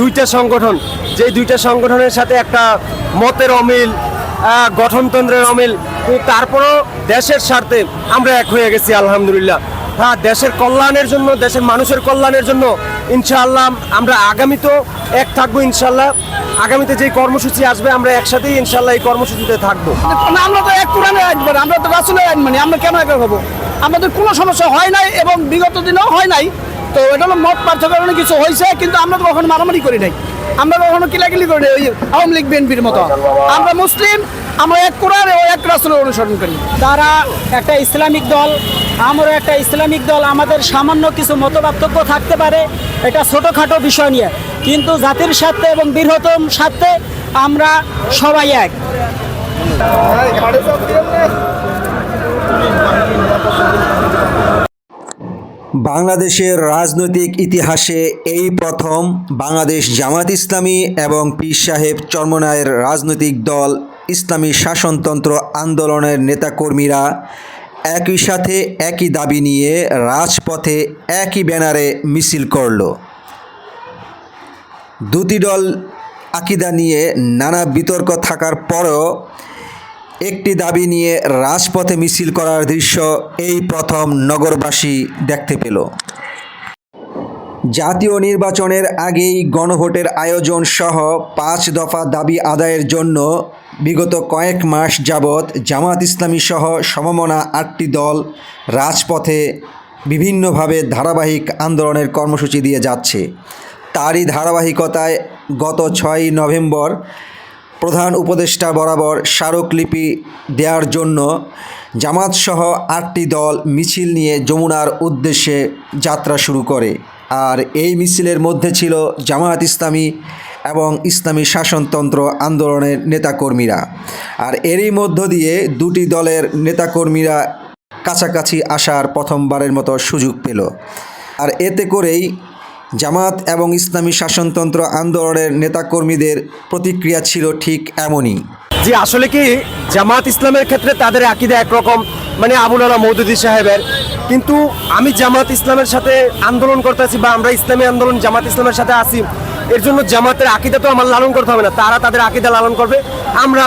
দুইটা সংগঠন যে দুইটা সংগঠনের সাথে একটা মতের অমিল গঠনতন্ত্রের অমিল তারপরও দেশের স্বার্থে আমরা এক হয়ে গেছি, আলহামদুলিল্লাহ। হ্যাঁ দেশের কল্যাণের জন্য, দেশের মানুষের কল্যাণের জন্য ইনশাআল্লাহ আমরা আগামীতেও এক থাকব ইনশাআল্লাহ। আগামীতে যে কর্মসূচি আসবে, আমরা একসাথেই ইনশাআল্লাহ এই কর্মসূচিতে থাকব। আমরা তো এক আইন মানি, আমরা তো রাসুলের আইন মানি, আমরা কেন একা হব? আমাদের কোনো সমস্যা হয় নাই এবং বিগত দিনেও হয় নাই। তো এটা হলো মত পার্থক্য কিছু হয়েছে, কিন্তু আমরা তো কখনো মারামারি করি নাই। আমরা কখনো কিলাকিলি করি নাই আওয়ামী লীগ, বিএনপির মতো। আমরা মুসলিম, আমরা এক কোরআন ও এক রাসুলের অনুসরণ করি। তারা একটা ইসলামিক দল আমরা একটা ইসলামিক দল, আমাদের সামান্য কিছু মতপার্থক্য থাকতে পারে, এটা ছোটোখাটো বিষয় নিয়ে। কিন্তু জাতির স্বার্থে এবং বৃহত্তম স্বার্থে আমরা সবাই এক। বাংলাদেশের রাজনৈতিক ইতিহাসে এই প্রথম বাংলাদেশ জামাত ইসলামী এবং পীর সাহেব চর্মনায়ের রাজনৈতিক দল ইসলামী শাসনতন্ত্র আন্দোলনের নেতাকর্মীরা একই সাথে একই দাবি নিয়ে রাজপথে একই ব্যানারে মিছিল করল। দুটি দল আকিদা নিয়ে নানা বিতর্ক থাকার পরও একটি দাবি নিয়ে রাজপথে মিছিল করার দৃশ্য এই প্রথম নগরবাসী দেখতে পেল। জাতীয় নির্বাচনের আগেই গণভোটের আয়োজন সহ পাঁচ দফা দাবি আদায়ের জন্য বিগত কয়েক মাস যাবৎ জামাত ইসলামী সহ সমমনা আটটি দল রাজপথে বিভিন্নভাবে ধারাবাহিক আন্দোলনের কর্মসূচি দিয়ে যাচ্ছে। তারই ধারাবাহিকতায় গত ছয়ই নভেম্বর প্রধান উপদেষ্টা বরাবর স্মারকলিপি দেওয়ার জন্য জামাতসহ আটটি দল মিছিল নিয়ে যমুনার উদ্দেশ্যে যাত্রা শুরু করে। আর এই মিছিলের মধ্যে ছিল জামায়াত ইসলামী এবং ইসলামী শাসনতন্ত্র আন্দোলনের নেতাকর্মীরা। আর এরই মধ্য দিয়ে দুটি দলের নেতাকর্মীরা কাছাকাছি আসার প্রথমবারের মতো সুযোগ পেল। আর এতে করেই জামাত এবং ইসলামী শাসনতন্ত্র আন্দোলনের নেতাকর্মীদের প্রতিক্রিয়া ছিল ঠিক এমনই। যে আসলে কি জামাত ইসলামের ক্ষেত্রে তাদের আকিদা একরকম মানে আবুল আলা মৌদুদি সাহেবের। কিন্তু আমি জামাত ইসলামের সাথে আন্দোলন করতে আছি বা আমরা ইসলামী আন্দোলন জামাত ইসলামের সাথে আছি, এর জন্য জামাতের আকিদা তো আমার লালন করতে হবে না। তারা তাদের আকিদা লালন করবে, আমরা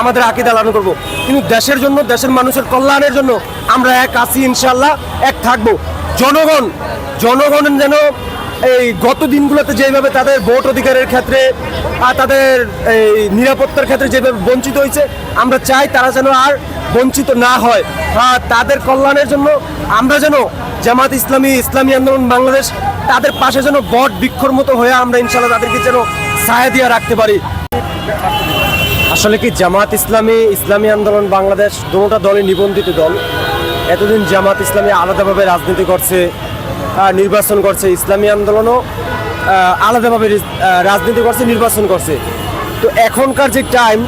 আমাদের আকিদা লালন করব। কিন্তু দেশের জন্য, দেশের মানুষের কল্যাণের জন্য আমরা এক আছি ইনশাল্লাহ এক থাকব। জনগণ জনগণ যেন এই গত দিনগুলোতে যেভাবে তাদের ভোট অধিকারের ক্ষেত্রে আর তাদের এই নিরাপত্তার ক্ষেত্রে যেভাবে বঞ্চিত হয়েছে, আমরা চাই তারা যেন আর বঞ্চিত না হয়। আর তাদের কল্যাণের জন্য আমরা যেন জামাত ইসলামী ইসলামী আন্দোলন বাংলাদেশ তাদের পাশে যেন বট বৃক্ষর মতো হয়ে আমরা ইনশাল্লাহ তাদেরকে যেন ছায়া দিয়ে রাখতে পারি। আসলে কি জামাত ইসলামী ইসলামী আন্দোলন বাংলাদেশ দুটা দলই নিবন্ধিত দল। এতদিন জামাত ইসলামী আলাদাভাবে রাজনীতি করছে নির্বাচন করছে, ইসলামী আন্দোলনও আলাদাভাবে রাজনীতি করছে, নির্বাচন করছে। তো এখনকার যে টাইম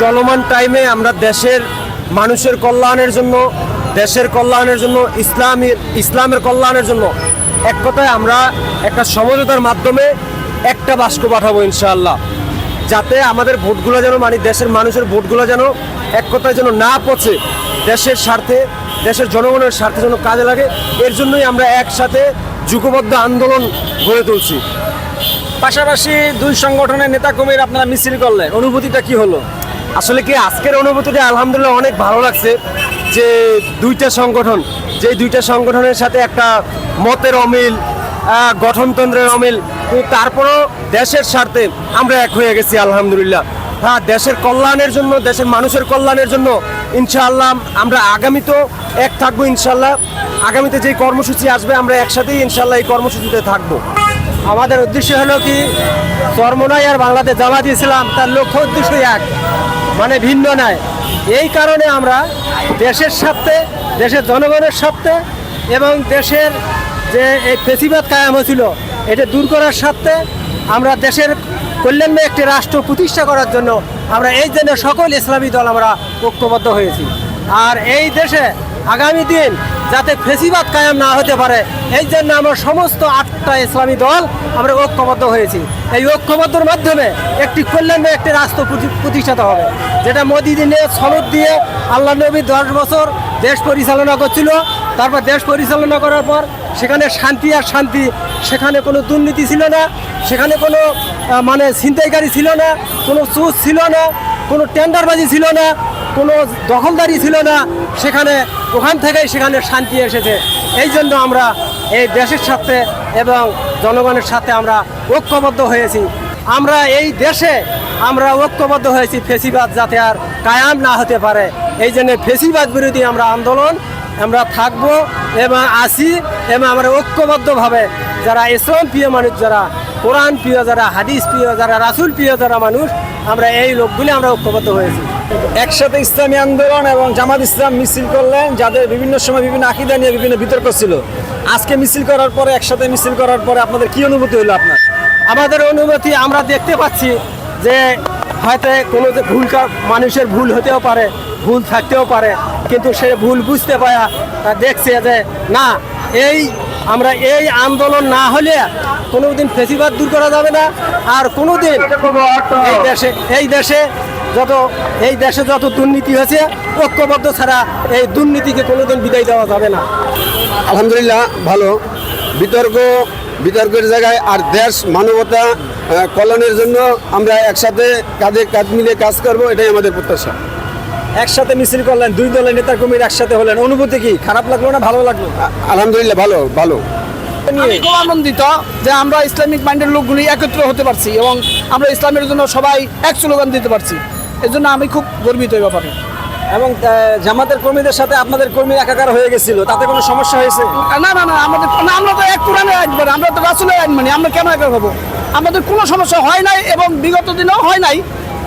চলমান টাইমে আমরা দেশের মানুষের কল্যাণের জন্য, দেশের কল্যাণের জন্য ইসলামের ইসলামের কল্যাণের জন্য এক কথায় আমরা একটা সমঝোতার মাধ্যমে একটা বাস্ক পাঠাবো ইনশাআল্লাহ। যাতে আমাদের ভোটগুলো যেন মানে দেশের মানুষের ভোটগুলো যেন এক কথায় যেন না পচে, দেশের স্বার্থে দেশের জনগণের স্বার্থে যেন কাজে লাগে এর জন্যই আমরা একসাথে যুগবদ্ধ আন্দোলন গড়ে তুলছি। পাশাপাশি দুই সংগঠনের নেতাকর্মীরা আপনারা মিছিল করলেন অনুভূতিটা কি হলো? আসলে কি আজকের অনুভূতিটা আলহামদুলিল্লাহ অনেক ভালো লাগছে যে দুইটা সংগঠন যে দুইটা সংগঠনের সাথে একটা মতের অমিল গঠনতন্ত্রের অমিল তারপরও দেশের স্বার্থে আমরা এক হয়ে গেছি আলহামদুলিল্লাহ। হ্যাঁ দেশের কল্যাণের জন্য, দেশের মানুষের কল্যাণের জন্য ইনশাআল্লাহ আমরা আগামীতেও এক থাকব ইনশাআল্লাহ। আগামীতে যে কর্মসূচি আসবে, আমরা একসাথেই ইনশাআল্লাহ এই কর্মসূচিতে থাকব। আমাদের উদ্দেশ্য হলো কি, চরমনাই আর বাংলাদেশ জামাত ইসলাম তার লক্ষ্য উদ্দেশ্য এক মানে ভিন্ন নয়। এই কারণে আমরা দেশের স্বার্থে, দেশের জনগণের স্বার্থে এবং দেশের যে এই ফেসিবাদ কায়াম হয়েছিল, এটা দূর করার স্বার্থে আমরা দেশের কল্যাণে একটি রাষ্ট্র প্রতিষ্ঠা করার জন্য আমরা এই জন্য সকল ইসলামী দল আমরা ঐক্যবদ্ধ হয়েছি। আর এই দেশে আগামী দিন যাতে ফেসিবাদ কায়েম না হতে পারে, এই জন্য আমরা সমস্ত আটটা ইসলামী দল আমরা ঐক্যবদ্ধ হয়েছি। এই ঐক্যবদ্ধর মাধ্যমে একটি কল্যাণ একটি রাষ্ট্র প্রতি- প্রতিষ্ঠাতা হবে। যেটা মোদী দিনে সনদ দিয়ে আল্লাহ নবী দশ বছর দেশ পরিচালনা করছিল, তারপর দেশ পরিচালনা করার পর সেখানে শান্তি আর শান্তি, সেখানে কোনো দুর্নীতি ছিল না, সেখানে কোনো মানে ছিনতাইকারী ছিল না, কোনো চুজ ছিল না, কোনো টেন্ডারবাজি ছিল না কোনো দখলদারি ছিল না, সেখানে, ওখান থেকেই সেখানে শান্তি এসেছে। এই জন্য আমরা এই দেশের সাথে এবং জনগণের সাথে আমরা ঐক্যবদ্ধ হয়েছি। আমরা এই দেশে আমরা ঐক্যবদ্ধ হয়েছি, ফেসিবাদ যাতে আর কায়াম না হতে পারে। এই জন্য ফেসিবাদ বিরোধী আমরা আন্দোলন আমরা থাকব এবং আসি এবং আমরা ঐক্যবদ্ধভাবে যারা ইসলাম প্রিয় মানুষ, যারা কোরআন প্রিয়, যারা হাদিস প্রিয়, যারা রাসুল প্রিয়, যারা মানুষ, আমরা এই লোকগুলি আমরা ঐক্যবদ্ধ হয়েছি। একসাথে ইসলামী আন্দোলন এবং জামাত ইসলাম মিছিল করলেন, যাদের বিভিন্ন সময় বিভিন্ন আকিদা নিয়ে বিভিন্ন বিতর্ক ছিল। আজকে মিছিল করার পরে, একসাথে মিছিল করার পরে আপনাদের কি অনুভূতি হলো আপনার? আমাদের অনুভূতি আমরা দেখতে পাচ্ছি যে হয়তো কোনো যে ভুল মানুষের ভুল হতেও পারে, ভুল থাকতেও পারে, কিন্তু সে ভুল বুঝতে পারা দেখছে যে, না, এই আমরা এই আন্দোলন না হলে কোনোদিন ফেসিবাদ দূর করা যাবে না, আর কোনোদিন এই দেশে এই দেশে যত এই দেশে যত দুর্নীতি হয়েছে ঐক্যবদ্ধ ছাড়া এই দুর্নীতিকে কোনোদিন বিদায় দেওয়া যাবে না। আলহামদুলিল্লাহ ভালো। বিতর্ক বিতর্কের জায়গায় আর দেশ মানবতা কল্যাণের জন্য আমরা একসাথে কাঁধে কাঁধ মিলে কাজ করব এটাই আমাদের প্রত্যাশা। একসাথে মিছিল করলেন দুই দলের নেতা কর্মীর একসাথে হলেন। অনুভূতি কি খারাপ লাগল না ভালো লাগল? আলহামদুলিল্লাহ ভালো ভালো। আমি খুব আনন্দিত যে আমরা ইসলামিক মাইন্ডের লোকগুলি একত্র হতে পারছি এবং আমরা ইসলামের জন্য সবাই এক স্লোগান দিতে পারছি। এই জন্য আমি খুব গর্বিত এই ব্যাপারে। এবং জামাতের কর্মীদের সাথে আপনাদের কর্মী একাকার হয়ে গেছিল তাতে কোনো সমস্যা হয়েছে? না না না আমাদের না, আমরা তো এক আইন মানি আমরা তো রাসুলের আইন মানি আমরা কেন একা হব? আমাদের কোনো সমস্যা হয় নাই এবং বিগত দিনেও হয় নাই।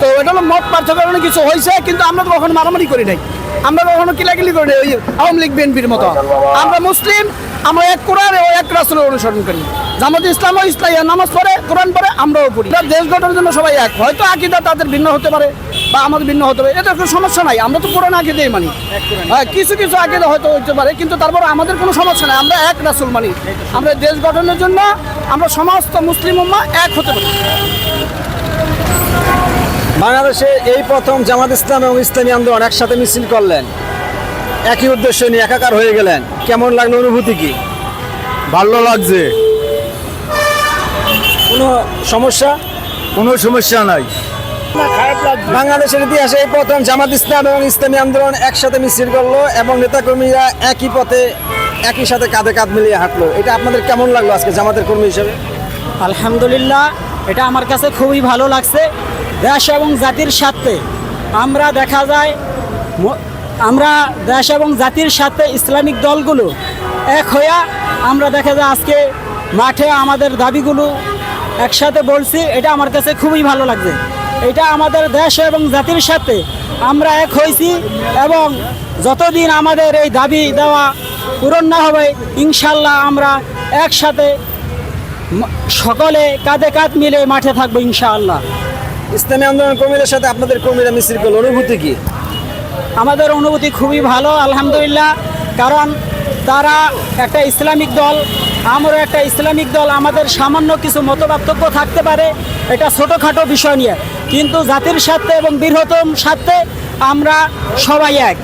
তো এটা হলো মত পার্থক্য কারণে কিছু হয়েছে কিন্তু আমরা তো কখনো মারামারি করি নাই। আমরা কখনো কিলাকিলি করি নাই ওই আওয়ামী লীগ বিএনপির মতো। আমরা মুসলিম আমরা এক কোরআন ও এক রাসুলের অনুসরণ করি। জামাত ইসলাম নামাজ পড়ে, কোরআন পড়ে, আমরাও পড়ি। দেশ গঠনের জন্য সবাই এক। হয়তো আকিদা তাদের ভিন্ন হতে পারে বা আমাদের ভিন্ন হতে পারে। এটা কোনো সমস্যা নাই। আমরা তো পুরান আকিদাই মানি। হ্যাঁ কিছু কিছু আকিদা হয়তো হতে পারে, কিন্তু তারপর আমাদের কোনো সমস্যা নাই। আমরা এক রাসুল মানি। আমরা দেশ গঠনের জন্য আমরা সমস্ত মুসলিম উম্মা এক হতে পারি। বাংলাদেশে এই প্রথম জামাত ইসলাম এবং ইসলামী আন্দোলন একসাথে মিছিল করলেন। একই উদ্দেশ্য নিয়ে একাকার হয়ে গেলেন। কেমন লাগল অনুভূতি কি? ভালো লাগছে। কোনো সমস্যা? কোনো সমস্যা নাই। বাংলাদেশের ইতিহাসে এই প্রথম জামাত ইসলাম এবং ইসলামী আন্দোলন একসাথে মিছিল করল এবং নেতাকর্মীরা একই পথে একই সাথে কাঁধে কাঁধ মিলিয়ে হাঁটলো। এটা আপনাদের কেমন লাগল আজকে জামাতের কর্মী হিসেবে? আলহামদুলিল্লাহ এটা আমার কাছে খুবই ভালো লাগছে। দেশ এবং জাতির স্বার্থে আমরা দেখা যায় আমরা দেশ এবং জাতির সাথে ইসলামিক দলগুলো এক হইয়া আমরা দেখা যায় আজকে মাঠে আমাদের দাবিগুলো একসাথে বলছি, এটা আমার কাছে খুবই ভালো লাগছে। এটা আমাদের দেশ এবং জাতির সাথে আমরা এক হয়েছি এবং যতদিন আমাদের এই দাবি দেওয়া পূরণ না হবে, ইনশাল্লাহ আমরা একসাথে সকলে কাঁধে কাঁধ মিলে মাঠে থাকব ইনশাআল্লাহ। ইসলামী আন্দোলন কর্মীদের সাথে আপনাদের কর্মীরা করল অনুভূতি কি? আমাদের অনুভূতি খুবই ভালো, আলহামদুলিল্লাহ। কারণ তারা একটা ইসলামিক দল আমরা একটা ইসলামিক দল, আমাদের সামান্য কিছু মতপার্থক্য থাকতে পারে, এটা ছোটোখাটো বিষয় নিয়ে। কিন্তু জাতির স্বার্থে এবং বৃহত্তম স্বার্থে আমরা সবাই এক।